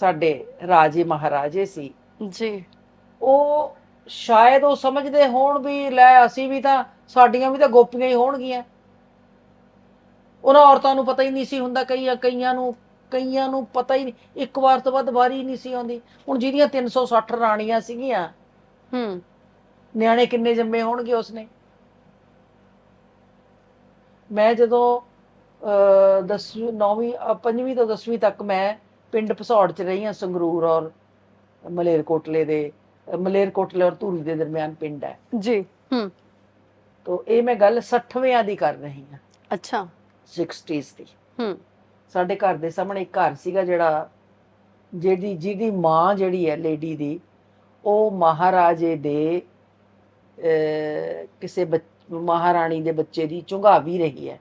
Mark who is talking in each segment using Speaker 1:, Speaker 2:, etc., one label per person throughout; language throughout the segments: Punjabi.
Speaker 1: ਸਾਡੇ ਰਾਜੇ ਮਹਾਰਾਜੇ ਸੀ।
Speaker 2: ਜੀ।
Speaker 1: ਉਹ ਸ਼ਾਇਦ ਉਹ ਸਮਝਦੇ ਹੋਣ ਵੀ ਲੈ ਅਸੀਂ ਵੀ ਤਾਂ ਸਾਡੀਆਂ ਵੀ ਤਾਂ ਗੋਪੀਆਂ ਹੀ ਹੋਣਗੀਆਂ। ਉਹਨਾਂ ਔਰਤਾਂ ਨੂੰ ਪਤਾ ਹੀ ਨਹੀਂ ਸੀ ਹੁੰਦਾ ਕਈਆਂ ਕਈਆਂ ਨੂੰ ਕਈਆਂ ਨੂੰ ਪਤਾ ਹੀ ਨਹੀਂ। ਇੱਕ ਵਾਰ ਤੋਂ ਬਾਅਦ ਵਾਰੀ ਨਹੀਂ ਸੀ ਆਉਂਦੀ। ਹੁਣ ਜਿਹਦੀਆਂ 360 ਰਾਣੀਆਂ ਸੀਗੀਆਂ
Speaker 2: ਹੂੰ।
Speaker 1: ਨਿਆਣੇ ਕਿੰਨੇ ਜੰਮੇ ਹੋਣਗੇ ਉਸਨੇ? ਮੈਂ ਜਦੋਂ 10ਵੀਂ 9ਵੀਂ 5ਵੀਂ ਤੋਂ 10ਵੀਂ ਤੱਕ ਮੈਂ ਪਿੰਡ ਭਸੌੜ ਚ ਰਹੀ ਹਾਂ ਸੰਗਰੂਰ ਔਰ ਮਲੇਰਕੋਟਲੇ ਦੇ ਮਲੇਰਕੋਟਲੇ ਔਰ ਧੂਰੀ ਦੇ ਦਰਮਿਆਨ ਪਿੰਡ ਹੈ।
Speaker 2: ਜੀ। ਹੂੰ।
Speaker 1: ਤੋ ਇਹ ਮੈਂ ਗੱਲ 60ਵਿਆਂ ਦੀ ਕਰ ਰਹੀ ਹਾਂ।
Speaker 2: ਅੱਛਾ।
Speaker 1: 60s ਦੀ।
Speaker 2: ਹੂੰ।
Speaker 1: ਸਾਡੇ ਘਰ ਦੇ ਸਾਹਮਣੇ ਇੱਕ ਘਰ ਸੀਗਾ ਜਿਹੜਾ ਜਿਹਦੀ ਜਿਹਦੀ ਮਾਂ ਜਿਹੜੀ ਹੈ ਲੇਡੀ ਦੀ ਉਹ ਮਹਾਰਾਜੇ ਦੇ ਕਿਸੇ ਮਹਾਰਾਣੀ ਦੇ ਬੱਚੇ ਦੀ ਚੁੰਗਾਵੀ ਰਹੀ ਹੈ।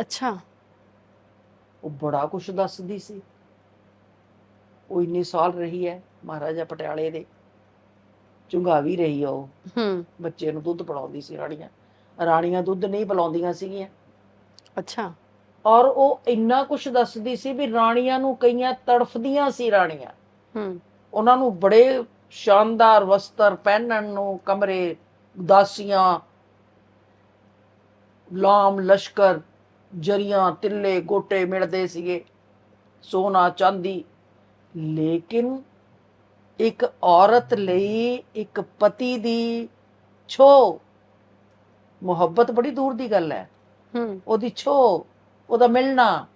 Speaker 2: ਅੱਛਾ।
Speaker 1: ਉਹ ਬੜਾ ਕੁਝ ਦੱਸਦੀ ਸੀ। ਉਹ ਇੰਨੇ ਸਾਲ ਰਹੀ ਹੈ ਮਹਾਰਾਜਾ ਪਟਿਆਲੇ ਦੇ। ਚੁੰਗਾਵੀ ਰਹੀ ਆ ਉਹ।
Speaker 2: ਹੂੰ।
Speaker 1: ਬੱਚੇ ਨੂੰ ਦੁੱਧ ਪਿਲਾਉਂਦੀ ਸੀ ਰਾਣੀਆਂ। ਰਾਣੀਆਂ ਦੁੱਧ ਨਹੀਂ ਪਿਲਾਉਂਦੀਆਂ ਸੀਗੀਆਂ।
Speaker 2: ਅੱਛਾ।
Speaker 1: ਔਰ ਉਹ ਇੰਨਾ ਕੁਝ ਦੱਸਦੀ ਸੀ ਵੀ ਰਾਣੀਆਂ ਨੂੰ ਕਈਆਂ ਤੜਫਦੀਆਂ ਸੀ ਰਾਣੀਆਂ।
Speaker 2: ਹੂੰ।
Speaker 1: ਉਹਨਾਂ ਨੂੰ ਬੜੇ ਸ਼ਾਨਦਾਰ ਵਸਤਰ ਪਹਿਨਣ ਨੂੰ ਕਮਰੇ ਦਾਸੀਆਂ ਲਾਮ ਲਸ਼ਕਰ ਜਰੀਆਂ ਤਿੱਲੇ ਗੋਟੇ ਮਿਲਦੇ ਸੀਗੇ। ਸੋਨਾ ਚਾਂਦੀ। ਲੇਕਿਨ ਇੱਕ ਔਰਤ ਲਈ ਇੱਕ ਪਤੀ ਦੀ ਛੋ। ਮੁਹੱਬਤ ਬੜੀ ਦੂਰ ਦੀ ਗੱਲ ਹੈ।
Speaker 2: ਹੂੰ।
Speaker 1: ਉਹਦੀ ਛੋ ਉਹਦਾ ਮਿਲਣਾ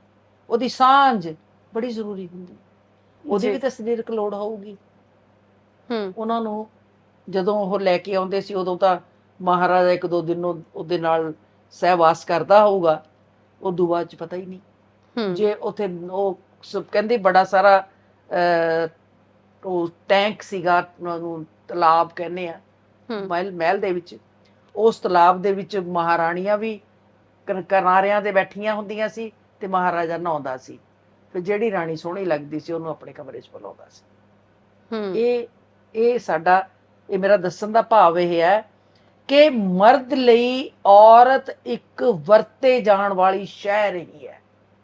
Speaker 1: ਉਹਦੀ ਸਾਂਝ ਬੜੀ ਜ਼ਰੂਰੀ ਹੁੰਦੀ। ਉਹਦੀ। ਵੀ ਤਾਂ ਸਰੀਰਕ ਲੋੜ ਹੋਊਗੀ।
Speaker 2: ਹੂੰ।
Speaker 1: ਉਹਨਾਂ ਨੂੰ ਜਦੋਂ ਉਹ ਲੈ ਕੇ ਆਉਂਦੇ ਸੀ ਉਦੋਂ ਤਾਂ ਮਹਾਰਾਜਾ ਇੱਕ ਦੋ ਦਿਨ ਉਹ- ਉਹਦੇ ਨਾਲ ਸਹਿਵਾਸ ਕਰਦਾ ਹੋਊਗਾ। ਉਦੋਂ ਬਾਅਦ ਚ ਪਤਾ ਹੀ ਨਹੀਂ। ਜੇ ਉਥੇ ਉਹ ਸ- ਕਹਿੰਦੇ ਬੜਾ ਸਾਰਾ ਉਹ ਟੈਂਕ ਸੀਗਾ ਉਹਨੂੰ ਤਲਾਬ ਕਹਿੰਦੇ ਆ ਮਹਿਲ ਮਹਿਲ ਦੇ ਵਿੱਚ। ਉਸ ਤਲਾਬ ਦੇ ਵਿੱਚ ਮਹਾਰਾਣੀਆਂ ਵੀ ਕਿਨ- ਕਿਨਾਰਿਆਂ ਤੇ ਬੈਠੀਆਂ ਹੁੰਦੀਆਂ ਸੀ ਤੇ ਮਹਾਰਾਜਾ ਨਹਾਉਂਦਾ ਸੀ। ਫਿਰ ਜਿਹੜੀ ਰਾਣੀ ਸੋਹਣੀ ਲੱਗਦੀ ਸੀ ਉਹਨੂੰ ਆਪਣੇ ਕਮਰੇ 'ਚ ਬੁਲਾਉਂਦਾ ਸੀ।
Speaker 2: ਹੂੰ।
Speaker 1: ਇਹ ਇਹ ਸਾਡਾ ਇਹ ਮੇਰਾ ਦੱਸਣ ਦਾ ਭਾਵ ਇਹ ਹੈ ਕਿ ਮਰਦ ਲਈ ਔਰਤ ਇੱਕ ਵਰਤੇ ਜਾਣ ਵਾਲੀ ਸ਼ੈ ਰਹੀ ਹੈ।